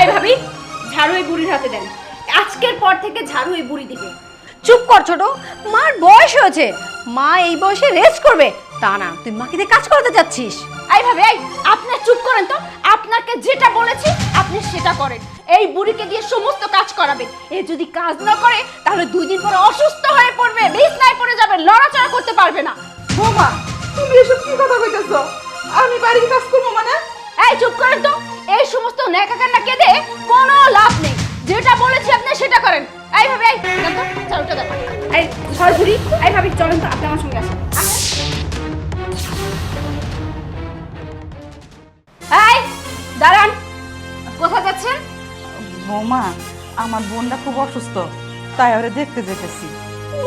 এই ভাবি ঝাড়ু এই বুড়ির হাতে দেন। আজকের পর থেকে ঝাড়ু এই বুড়ি দিবে। চুপ কর ছোট মার বয়স হয়েছে। মা এই বয়সে রেস্ট করবে। তা না তুই মাকে দিয়ে কাজ করাতে যাচ্ছিস। এই ভাবে এই আপনি চুপ করেন তো। আপনাকে যেটা বলেছি আপনি সেটা করেন। এই বুড়িকে দিয়ে সমস্ত কাজ করাবেন এ যদি কাজ না করে তাহলে দুই দিন পরে অসুস্থ হয়ে পড়বে বিছনায় পড়ে যাবে লড়াচড়া করতে পারবে না। বৌমা তুমি এসব কি কথা কইতেছ? আমি বাড়ির কাজ করব মানে? এই চুপ করেন তো। এই সমস্ত ন্যাকাকান্না কেঁদে কোনো লাভ নেই। যেটা বলেছি আপনি সেটা করেন। এই ভাবে এই দেন তো ঝাড়ুটা দেন এই সরাসরি এই ভাবি চলেন তো আপনি আমার সঙ্গে আসেন। আসেন। এই দাঁড়ান। কোথায় যাচ্ছেন? বৌমা আমার বোনটা খুব অসুস্থ তাই ওরে দেখতে যেতেছি।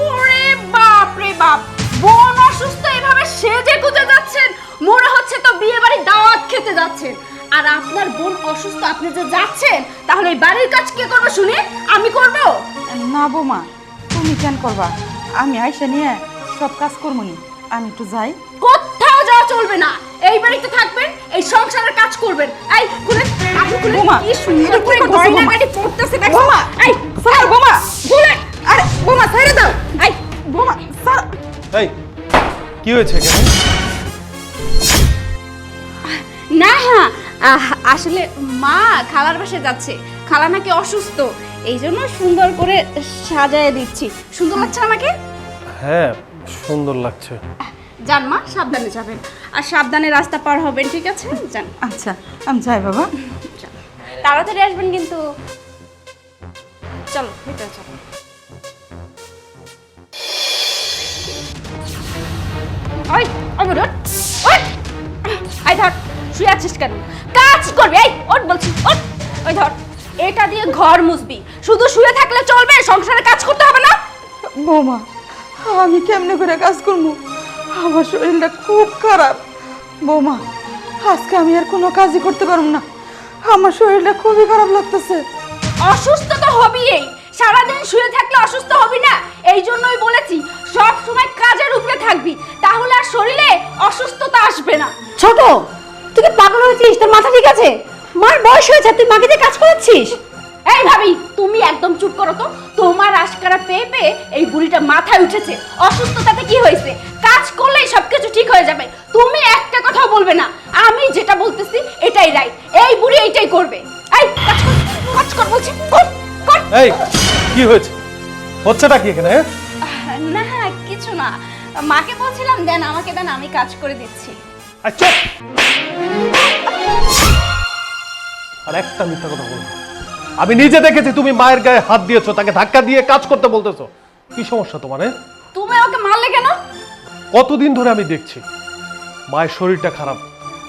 ওরে বাপ রে বাপ বোন অসুস্থ এভাবে সেজে গুজে যাচ্ছেন? মনে হচ্ছে তো বিয়ে বাড়ি দাওয়াত খেতে যাচ্ছেন। আর আপনার বোন অসুস্থ আপনি যে যাচ্ছেন তাহলে এই বাড়ির কাজ কে করবে শুনে? আমি করব? না বৌমা তুমি কেন করবা? আমি আইসা নিয়ে সব কাজ করব নি আমি একটু যাই। কোথাও যাওয়া চলবে না। এই বাড়িতে থাকবেন এই সংসারের কাজ করবেন। এই খুলে আপনি খুলে বোমা, কি সুন্দর করে গয়না বোমা? গাড়ি পড়তেছে দেখো। বোমা, এই স্যার, বোমা। খুলে। আরে বৌমা ছেড়ে দাও। এই। বৌমা স্যার। এই কি হয়েছে এখানে? না হ্যাঁ আহ, আসলে মা খালার বাসে যাচ্ছে। খালা নাকি অসুস্থ। এই জন্য সুন্দর করে সাজায় দিচ্ছি। সুন্দর লাগছে আমাকে? হ্যাঁ সুন্দর লাগছে। যান মা সাবধানে যাবেন। আর সাবধানে রাস্তা পার হবেন ঠিক আছে? যান। আচ্ছা আমি যাই বাবা। যান। তাড়াতাড়ি আসবেন কিন্তু। চলো ভিতরে চলো। ওই ওই ওই! আই ধর। শুয়ে আছিস কেন? কাজ করবি এই ওট বলছি ওট ওই ধর এটা দিয়ে ঘর মুছবি। শুধু শুয়ে থাকলে চলবে সংসারে কাজ করতে হবে না? বৌমা আমি কেমনে করে কাজ করব? আমার শরীরটা খুব খারাপ। বৌমা আজকে আমি আর কোনো কাজই করতে পারব না। আমার শরীরটা খুবই খারাপ লাগতেছে। অসুস্থ তো হবি এই। সারাদিন শুয়ে থাকলে অসুস্থ হবি না? এই জন্যই বলেছি সব সময় কাজের উপরে থাকবি। তাহলে আর শরীরে অসুস্থতা আসবে না। ছোট তুই কি পাগল হয়েছিস? তোর মাথা ঠিক আছে? মার বয়স হয়েছে তুই মাকে দিয়ে কাজ করাচ্ছিস? এই ভাবি তুমি একদম চুপ করো তো। তোমার আশকারা পেয়ে পেয়ে এই বুড়িটা মাথায় উঠেছে। অসুস্থতাতে কি হয়েছে? কাজ করলেই সবকিছু ঠিক হয়ে যাবে। তুমি একটা কথাও বলবে না। আমি যেটা বলতেছি এটাই রাইট এই বুড়ি এইটাই করবে। এই কাজ কর কাজ কর বলছি কর কর। এই কি হয়েছে? হচ্ছেটা কি এখানে হ্যাঁ? না কিছু না। মাকে বলছিলাম দেন আমাকে দেন আমি কাজ করে দিচ্ছি। আর আর একটা মিথ্যা কথা বলব আমি নিজে দেখেছি তুমি মায়ের গায়ে হাত দিয়েছ তাকে ধাক্কা দিয়ে কাজ করতে বলতেছো। কি সমস্যা তোমার? তুমি আমাকে মারলে কেন? কতদিন ধরে আমি দেখছি মায়ের শরীরটা খারাপ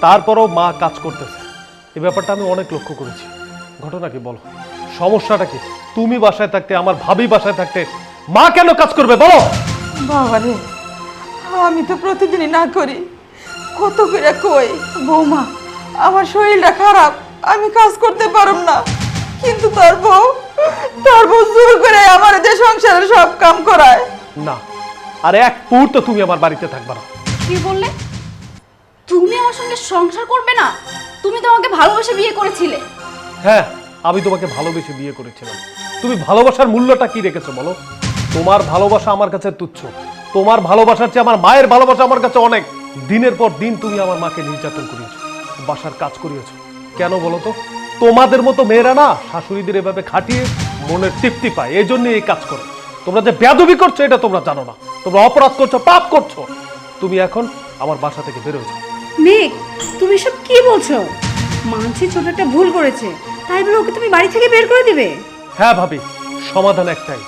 তারপরও মা কাজ করতেছে। এই ব্যাপারটা আমি অনেক লক্ষ্য করেছি। ঘটনা কি বলো? সমস্যাটা কি? তুমি বাসায় থাকতে আমার ভাবি বাসায় থাকতে মা কেন কাজ করবে বলো? বাবা রে আমি তো প্রতিদিনই না করি। কত করে কই বৌমা আমার শরীরটা খারাপ। আমি কাজ করতে পারব না। কিন্তু তার বউ তার বউ জোর করে আমার যে সংসারের সব কাম করায়। না আর এক মুহূর্ত তুমি আমার বাড়িতে থাকবে না। কি বললে? তুমি আমার সঙ্গে সংসার করবে না? তুমি তো আমাকে ভালোবেসে বিয়ে করেছিলে। হ্যাঁ আমি তোমাকে ভালোবেসে বিয়ে করেছিলাম। তুমি ভালোবাসার মূল্যটা কি রেখেছো বলো? তোমার ভালোবাসা আমার কাছে তুচ্ছ। তোমার ভালোবাসার চেয়ে আমার মায়ের ভালোবাসা আমার কাছে অনেক। দিনের পর দিন তুমি আমার মাকে নির্যাতন করিয়েছো বাসার কাজ করিয়েছো। কেন বলো তো? তোমাদের মতো মেয়েরা না শাশুড়িদের এভাবে খাটিয়ে মনে তৃপ্তি পায় এই জন্য এই কাজ করে। তোমরা যে বেদবি করছ এটা তোমরা জানো না। তোমরা অপরাধ করছ পাপ করছ। তুমি এখন আমার বাসা থেকে বেরোয় যাও। মেঘ তুমি সব কি বলছো? মানছি ছোট একটা ভুল করেছে। তাই বলে ওকে তুমি বাড়ি থেকে বের করে দিবে? হ্যাঁ ভাবি সমাধান একটাই।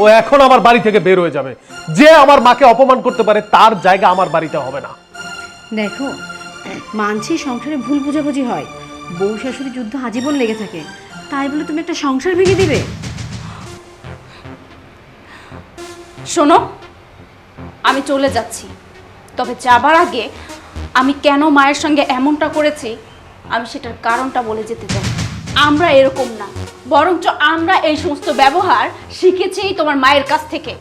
ও এখন আমার বাড়ি থেকে বের হয়ে যাবে। যে আমার মাকে অপমান করতে পারে তার জায়গা আমার বাড়িতে হবে না। দেখো মানছি সংসারে ভুল বোঝাবুঝি হয়। বউ শাশুড়ি যুদ্ধ আজীবন লেগে থাকে। তাই বলে তুমি একটা সংসার ভেঙে দিবে? শোনো, আমি চলে যাচ্ছি। তবে যাবার আগে আমি কেন মায়ের সঙ্গে এমনটা করেছি, আমি সেটার কারণটা বলে যেতে চাই। আমরা এরকম না, বরঞ্চ আমরা এই সমস্ত ব্যবহার শিখেছি তোমার মায়ের কাছ থেকে।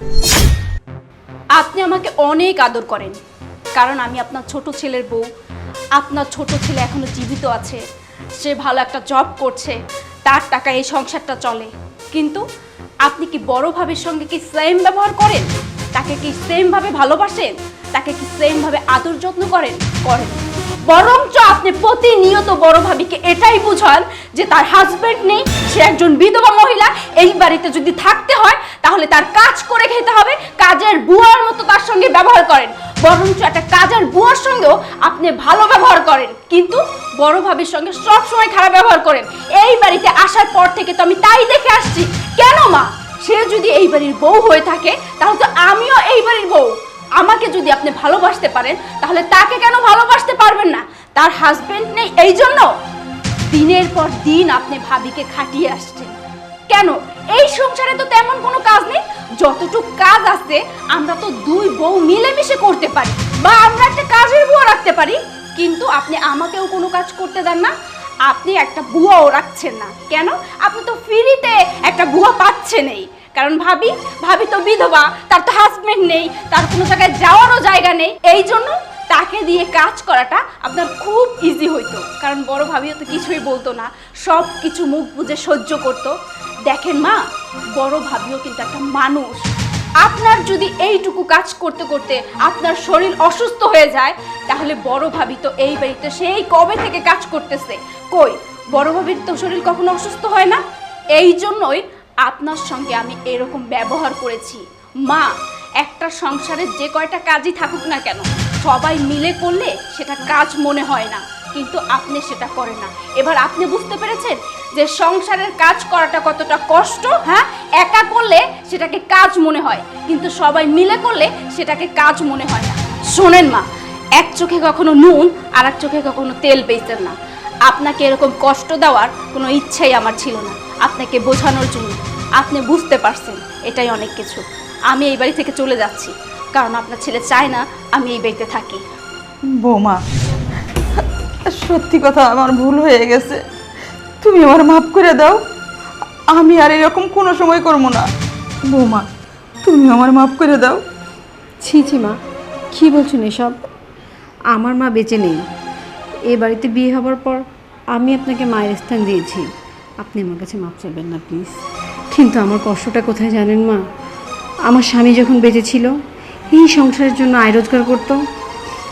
আপনি আমাকে অনেক আদর করেন, কারণ আমি আপনার ছোট ছেলের বউ, আপনার ছোট ছেলে এখনও জীবিত আছে। সে ভালো একটা জব করছে, তার টাকা এই সংসারটা চলে। কিন্তু আপনি কি বড় ভাবির সঙ্গে কি সেম ব্যবহার করেন? তাকে কি সেম ভাবে ভালোবাসেন? তাকে কি সেম ভাবে আদর যত্ন করেন? করেন। বরঞ্চ আপনি প্রতিনিয়ত বড় ভাবিকে এটাই বুঝান যে তার হাজবেন্ড নেই, সে একজন বিধবা মহিলা, এই বাড়িতে যদি থাকতে হয়, তাহলে তার কাজ করে খেতে হবে, কাজের বুয়ার মতো তার সঙ্গে ব্যবহার করেন। বরঞ্চ একটা কাজের বুয়ার সঙ্গেও আপনি ভালো ব্যবহার করেন। কিন্তু বড় ভাবির সঙ্গে সব সময় খারাপ ব্যবহার করেন। এই বাড়িতে আসার পর থেকে তো আমি তাই দেখে আসছি। কেন মা? সে যদি এই বাড়ির বউ হয়ে থাকে, তাহলে তো আমিও এই বাড়ির বউ। আমাকে যদি আপনি ভালোবাসতে পারেন, তাহলে তাকে কেন ভালোবাসতে পারবেন না? তার হাজবেন্ড নেই এই জন্য দিনের পর দিন আপনি ভাবিকে খাটিয়ে আসছেন। কেন? এই সংসারে তো তেমন কোনো কাজ নেই। যতটুকু কাজ আছে, আমরা তো দুই বউ মিলেমিশে করতে পারি বা আমরা একটা কাজের বুয়া রাখতে পারি। কিন্তু আপনি আমাকেও কোনো কাজ করতে দেন না। আপনি একটা বুয়াও রাখছেন না। কেন? আপনি তো ফ্রিতে একটা বুয়া পাচ্ছেনই। কারণ ভাবি ভাবি তো বিধবা, তার তো হাজবেন্ড নেই, তার কোনো জায়গায় যাওয়ারও জায়গা নেই। এই জন্য তাকে দিয়ে কাজ করাটা আপনার খুব ইজি হইতো। কারণ বড় ভাবিও তো কিছুই বলতো না। সব কিছু মুখ বুঝে সহ্য করতো। দেখেন মা, বড় ভাবিও কিন্তু একটা মানুষ। আপনার যদি এইটুকু কাজ করতে করতে আপনার শরীর অসুস্থ হয়ে যায়, তাহলে বড় ভাবি তো এই বাড়িতে সেই কবে থেকে কাজ করতেছে? কই, বড় ভাবির তো শরীর কখনো অসুস্থ হয় না? এই জন্যই আপনার সঙ্গে আমি এরকম ব্যবহার করেছি। মা, একটা সংসারে যে কয়টা কাজই থাকুক না কেন সবাই মিলে করলে সেটা কাজ মনে হয় না, কিন্তু আপনি সেটা করেন না। এবার আপনি বুঝতে পেরেছেন যে সংসারের কাজ করাটা কতটা কষ্ট হ্যাঁ? একা করলে সেটাকে কাজ মনে হয়, কিন্তু সবাই মিলে করলে সেটাকে কাজ মনে হয় না। শোনেন মা, এক চোখে কখনো নুন আর এক চোখে কখনো তেল পেয়েছেন না। আপনাকে এরকম কষ্ট দেওয়ার কোনো ইচ্ছাই আমার ছিল না, আপনাকে বোঝানোর জন্য। আপনি বুঝতে পারছেন, এটাই অনেক কিছু। আমি এই বাড়ি থেকে চলে যাচ্ছি। কারণ আপনার ছেলে চায় না আমি এই বাড়িতে থাকি। বৌমা সত্যি কথা আমার ভুল হয়ে গেছে। তুমি আমার মাফ করে দাও। আমি আর এরকম কোনো সময় করব না। বৌমা তুমি আমার মাফ করে দাও। ছি ছি মা কী বলছেন এসব? আমার মা বেঁচে নেই। এ বাড়িতে বিয়ে হবার পর আমি আপনাকে মায়ের স্থান দিয়েছি। আপনি আমার কাছে মাপ চাইবেন না প্লিজ। কিন্তু আমার কষ্টটা কোথায় জানেন মা? আমার স্বামী যখন বেঁচে ছিল এই সংসারের জন্য আয় রোজগার করতো,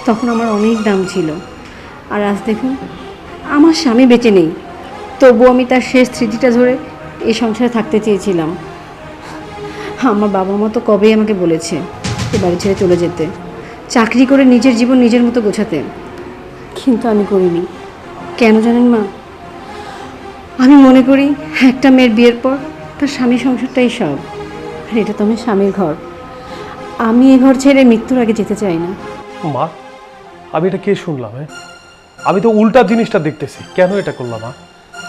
তখন আমার অনেক দাম ছিল। আর আজ দেখুন, আমার স্বামী বেঁচে নেই, তবুও আমি তার শেষ স্মৃতিটা ধরে এই সংসারে থাকতে চেয়েছিলাম। আমার বাবা মা তো কবেই আমাকে বলেছে এ বাড়ি ছেড়ে চলে যেতে, চাকরি করে নিজের জীবন নিজের মতো গোছাতে। কিন্তু আমি করিনি। কেন জানেন মা? আমি মনে করি একটা মেয়ের বিয়ের পর তার স্বামী সংসারটাই সব, আর এটা তো আমার স্বামীর ঘর। আমি এ ঘর ছেড়ে মৃত্যুর আগে যেতে চাই না। মা, আমি এটা কে শুনলাম হ্যাঁ? আমি তো উল্টা জিনিসটা দেখতেছি। কেন এটা করলাম মা?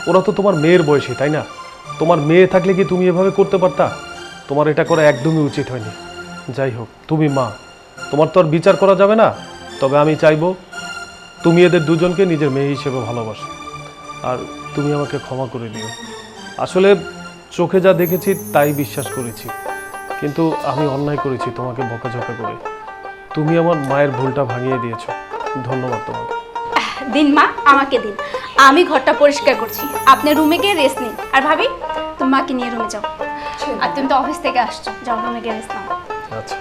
ওরা তো তোমার মেয়ের বয়সী, তাই না? তোমার মেয়ে থাকলে কি তুমি এভাবে করতে পারতা? তোমার এটা করা একদমই উচিত হয়নি। যাই হোক, তুমি মা, তোমার তো আর বিচার করা যাবে না। তবে আমি চাইব তুমি এদের দুজনকে নিজের মেয়ে হিসেবে ভালোবাসো। আর তুমি আমাকে ক্ষমা করে দিও। আসলে চোখে যা দেখেছি, তাই বিশ্বাস করেছি। কিন্তু আমি অন্যায় করেছি তোমাকে বকাঝকা করে। তুমি আমার মায়ের ভুলটা ভাঙিয়ে দিয়েছ। ধন্যবাদ তোমাকে। দিন মা আমাকে দিন। আমি ঘরটা পরিষ্কার করছি। আপনি রুমে গিয়ে রেস্ট নিন। আর ভাবি তুমি মাকে নিয়ে রুমে যাও। আর তুমি তো অফিস থেকে আসছো। যাও রুমে গিয়ে রেস্ট নাও। আচ্ছা।